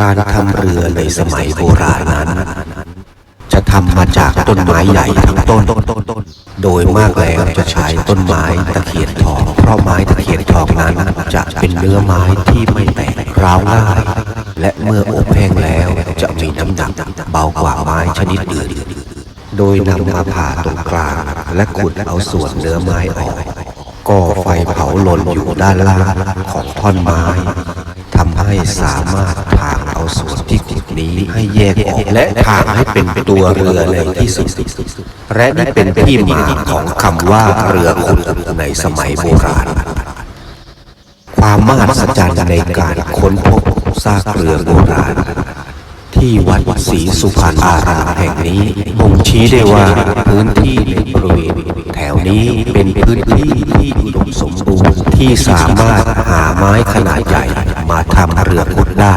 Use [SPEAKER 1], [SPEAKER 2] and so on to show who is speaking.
[SPEAKER 1] การทำเรือในสมัยโบราณนั้น จะทำมาจากต้นไม้ใหญ่ทั้งต้น โดยมากแล้วจะใช้ต้นไม้ตะเคียนทอง เพราะไม้ตะเคียนทองนั้นจะเป็นเนื้อไม้ที่ไม่แตกร้าวง่ายและเมื่ออบแห้งแล้วจะมีน้ำหนักเบากว่าไม้ชนิดอื่น โดยนำมาผ่าตรงกลาง และขุดเอาส่วนเนื้อไม้ออกก่อไฟเผาหล่นอยู่ด้านล่างของท่อนไม้ทำให้สามารถ ส่วนที่ขุดนี้ให้แยกออกและถางให้เป็นตัวเรือในที่สุดและนี่เป็นที่มาของคำว่าเรือขุดในสมัยโบราณ ความมหัศจรรย์ในการค้นพบซากเรือโบราณ ที่วัดศรีสุพรรณอารามแห่งนี้บ่งชี้ได้ว่าพื้นที่ในบริเวณแถวนี้เป็นพื้นที่ที่อุดมสมบูรณ์ที่สามารถหาไม้ขนาดใหญ่มาทำเรือพุดได้